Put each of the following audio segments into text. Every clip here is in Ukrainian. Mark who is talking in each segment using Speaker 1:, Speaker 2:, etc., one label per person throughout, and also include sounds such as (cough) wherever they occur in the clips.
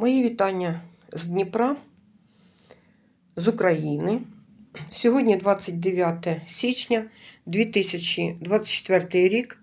Speaker 1: Мої вітання з Дніпра, з України. Сьогодні 29 січня 2024 рік.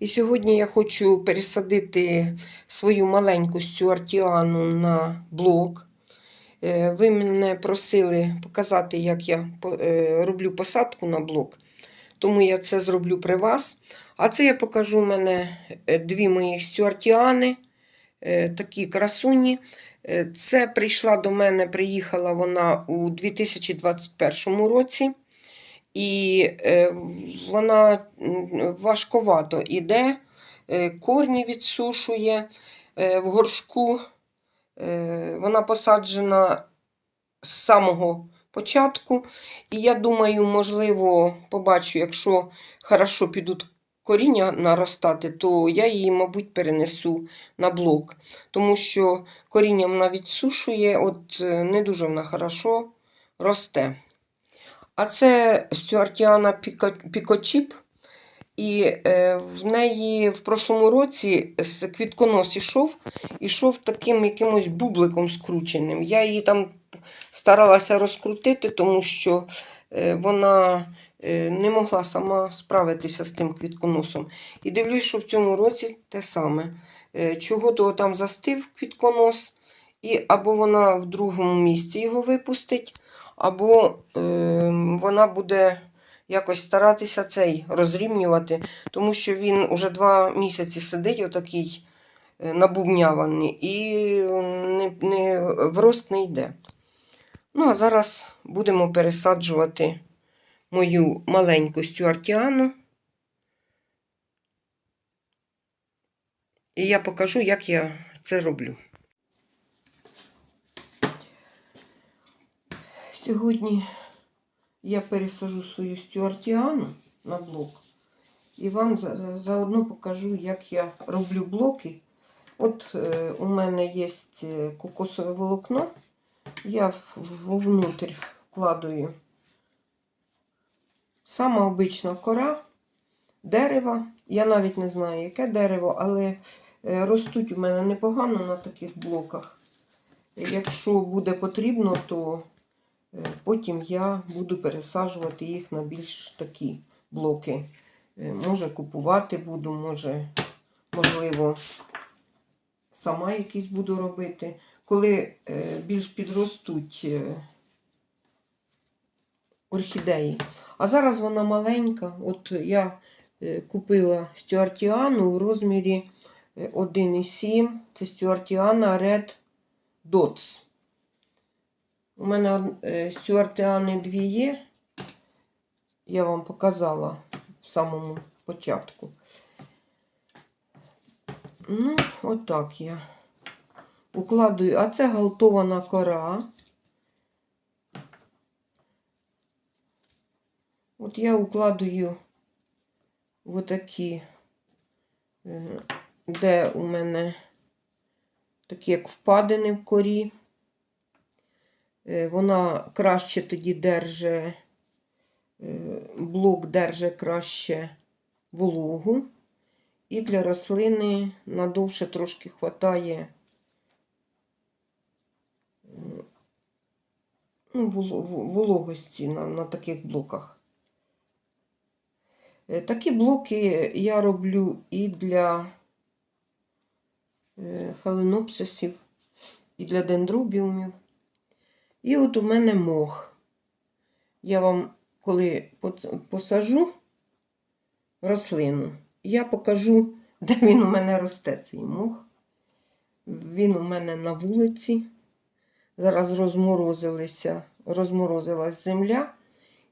Speaker 1: І сьогодні я хочу пересадити свою маленьку стюартіану на блок. Е, Ви мене просили показати, як я е, роблю посадку на блок, тому я це зроблю при вас. А це я покажу у мене е, дві моїх стюартіани, такі красуні. Е, Це прийшла до мене, приїхала вона у 2021 році, і е, вона важковато іде, е, корні відсушує е, в горшку. Е, Вона посаджена з самого початку. І я думаю, можливо, побачу, якщо хорошо підуть коріння наростати, то я її, мабуть, перенесу на блок. Тому що коріння вона відсушує, от е, не дуже вона хорошо росте. А це стюартіана пікочіп. І е, в неї в прошлому році квітконос ішов, ішов таким якимось бубликом скрученим. Я її там старалася розкрутити, тому що е, вона не могла сама справитися з тим квітконосом. І дивлюсь, що в цьому році те саме. Е, Чого то там застив квітконос, і або вона в другому місці його випустить, або е, вона буде якось старатися цей розрівнювати, тому що він уже два місяці сидить, отакий е, набувняваний, і не, не, в рост не йде. Ну, а зараз будемо пересаджувати мою маленьку стюартіану. І я покажу, як я це роблю. Сьогодні я пересажу свою стюартіану на блок. І вам за- за- заодно покажу, як я роблю блоки. От е, у мене є е, кокосове волокно. Я вовнутрь вкладаю сама обична кора дерева. Я навіть не знаю, яке дерево, але е, ростуть у мене непогано на таких блоках. Якщо буде потрібно, то е, потім я буду пересаджувати їх на більш такі блоки. Е, Може купувати буду, може, можливо, сама якісь буду робити. Коли більш підростуть орхідеї. А зараз вона маленька. От я е, купила стюартіану у розмірі е, 1,7. Це стюартіана Red Dots. У мене е, стюартіани дві є. Я вам показала в самому початку. Ну, отак я укладую. А це галтована кора. От я укладую отакі, е, де у мене такі як впадини в корі. Е, Вона краще тоді держить, е, блок держить краще вологу. І для рослини надовше трошки хватає ну, вологості на, на таких блоках. Е, Такі блоки я роблю і для е, фаленопсисів, і для дендробіумів. І от у мене мох. Я вам, коли посажу рослину, я покажу, (laughs) де він у мене росте, цей мох. Він у мене на вулиці. Зараз розморозилися, розморозилась земля,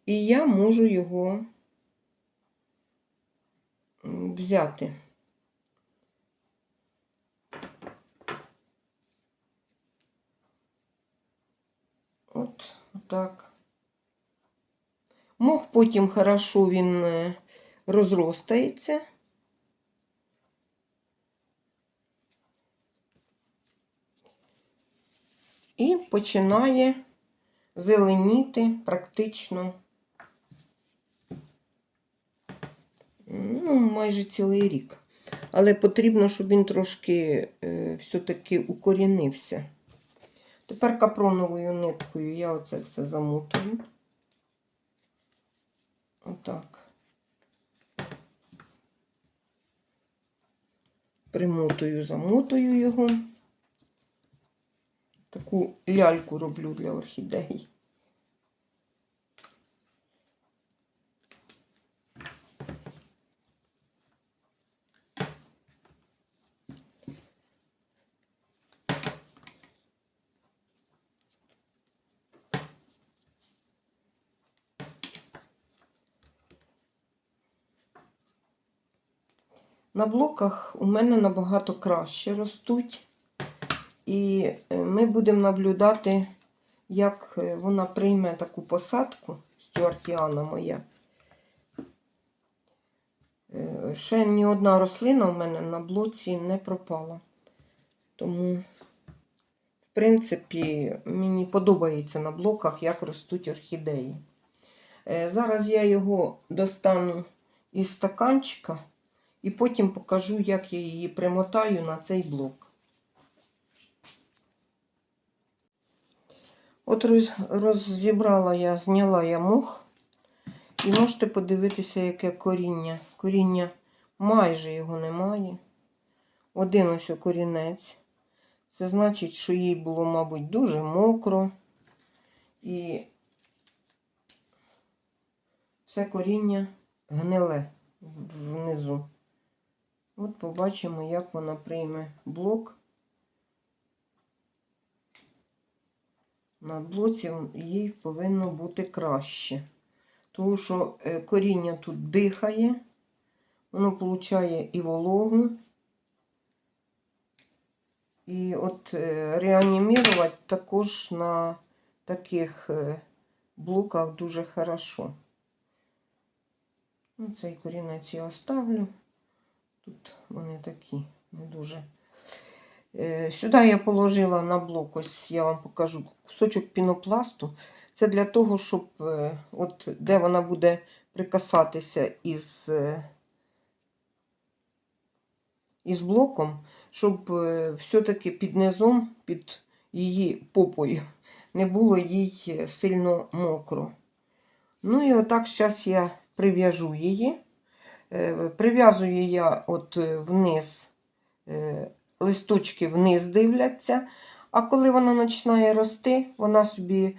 Speaker 1: і я можу його взяти. От, так. Мох потім хорошо він е, розростається. І починає зеленіти практично ну, майже цілий рік. Але потрібно, щоб він трошки е, все-таки укорінився. Тепер капроновою ниткою я оце все замотую. Отак. Примотую, замотую його. Таку ляльку роблю для орхідей. На блоках у мене набагато краще ростуть. І е, ми будемо наблюдати, як е, вона прийме таку посадку, стюартіана моя. Е, Ще ні одна рослина в мене на блоці не пропала. Тому, в принципі, мені подобається на блоках, як ростуть орхідеї. Зараз я його достану із стаканчика і потім покажу, як я її примотаю на цей блок. От розібрала я, зняла я мох. І можете подивитися, яке коріння. Коріння майже його немає. Один ось корінець. Це значить, що їй було, мабуть, дуже мокро. І все коріння гниле внизу. От побачимо, як вона прийме блок. На блоці їй повинно бути краще. Тому що е, коріння тут дихає, воно получає і вологу. І от е, реанімірувати також на таких е, блоках дуже хорошо. Ну, цей корінець я оставлю. Тут вони такі не дуже. Е, Сюди я положила на блок, ось я вам покажу кусочок пінопласту. Це для того, щоб е, от де вона буде прикасатися із, е, із блоком, щоб все-таки під низом, під її попою, не було їй сильно мокро. Ну і отак зараз я прив'яжу її. Е, Прив'язую я от е, вниз, е, листочки вниз дивляться. А коли вона починає рости, вона собі,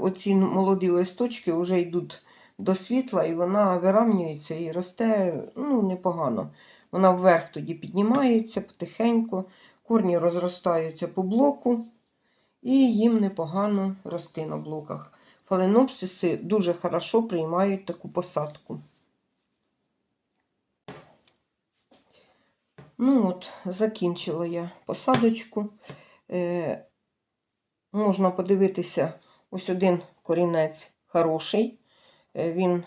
Speaker 1: оці молоді листочки вже йдуть до світла, і вона виравнюється і росте ну, непогано. Вона вверх тоді піднімається потихеньку, корні розростаються по блоку, і їм непогано рости на блоках. Фаленопсиси дуже хорошо приймають таку посадку. Ну от, закінчила я посадочку. Е, можна подивитися, ось один корінець хороший, е, він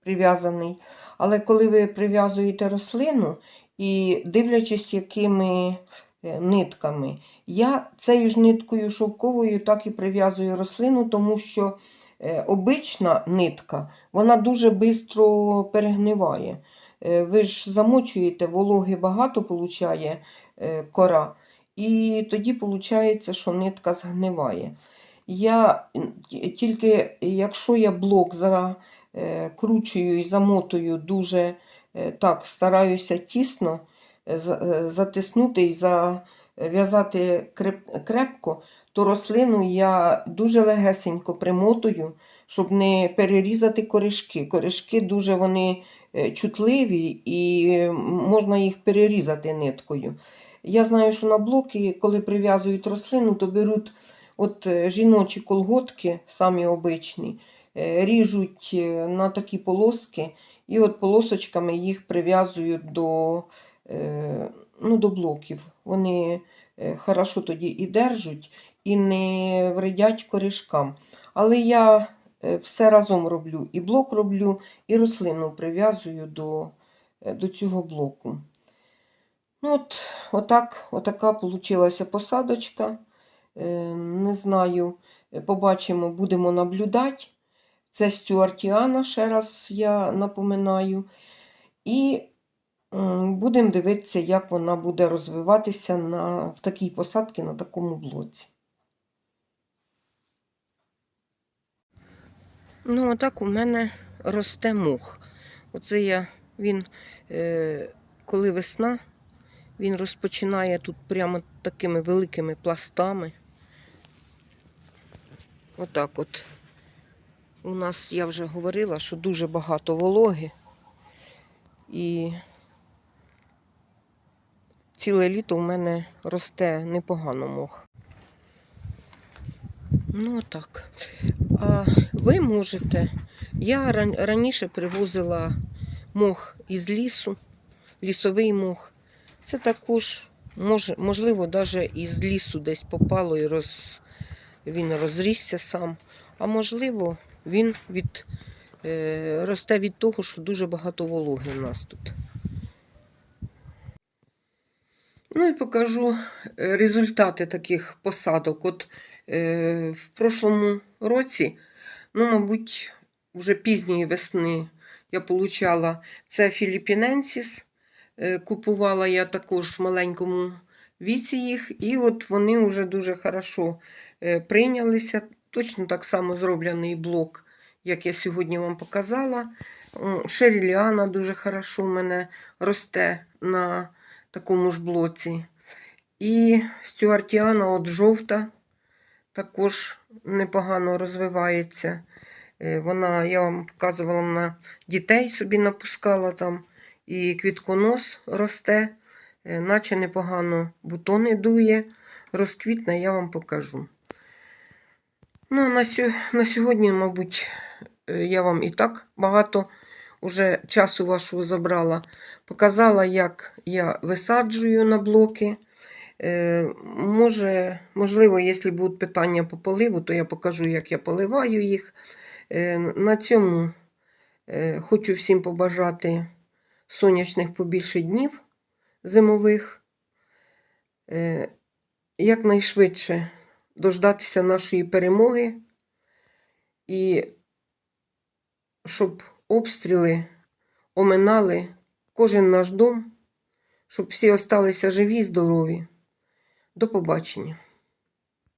Speaker 1: прив'язаний. Але коли ви прив'язуєте рослину і дивлячись, якими е, нитками, я цією ж ниткою шовковою так і прив'язую рослину, тому що е, обична нитка вона дуже швидко перегниває. Е, Ви ж замочуєте, вологи багато получає е, кора, і тоді виходить, що нитка згниває. Я тільки якщо я блок закручую і замотую дуже е, так, стараюся тісно е, за- е, затиснути і зав'язати крепко, то рослину я дуже легесенько примотую, щоб не перерізати коришки. Коришки дуже вони е, чутливі і е, можна їх перерізати ниткою. Я знаю, що на блоки, коли прив'язують рослину, то беруть от е, жіночі колготки, самі обичні, е, ріжуть е, на такі полоски, і от полосочками їх прив'язують до, е, ну, до блоків. Вони е, хорошо тоді і держать, і не вредять корішкам. Але я е, все разом роблю. І блок роблю, і рослину прив'язую до, е, до цього блоку. Ну, от, отак, отака получилася посадочка. Е, Не знаю, е, побачимо, будемо наблюдати. Це стюартіана, ще раз я напоминаю. І будемо дивитися, як вона буде розвиватися на, в такій посадці на такому блоці. Ну, отак у мене росте мох. Оце я, він, е, коли весна, він розпочинає тут прямо такими великими пластами. Отак от. У нас, я вже говорила, що дуже багато вологи. І ціле літо у мене росте непогано мох. Ну, так. А ви можете. Я раніше привозила мох із лісу, лісовий мох. Це також, мож, можливо, навіть із лісу десь попало і роз, він розрісся сам. А можливо, він від, е, росте від того, що дуже багато вологи в нас тут. Ну і покажу е, результати таких посадок. От в прошлому році, ну, мабуть, вже пізньої весни я получала це Філіпіненсіс. Е, Купувала я також в маленькому віці їх, і от вони вже дуже хорошо е, прийнялися. Точно так само зроблений блок, як я сьогодні вам показала. М, Шеріліана дуже хорошо в мене росте на такому ж блоці. І стюартіана от жовта також непогано розвивається. Е, Вона, я вам показувала, вона дітей собі напускала там, і квітконос росте, е, наче непогано бутони дує. Розквітне, я вам покажу. Ну, на, сьо- на сьогодні, мабуть, е, я вам і так багато уже часу вашого забрала. Показала, як я висаджую на блоки. Е, може, можливо, якщо будуть питання по поливу, то я покажу, як я поливаю їх. Е, на цьому е, хочу всім побажати сонячних побільше днів зимових. Якнайшвидше дождатися нашої перемоги і щоб обстріли оминали кожен наш дом, щоб всі осталися живі, здорові. До побачення.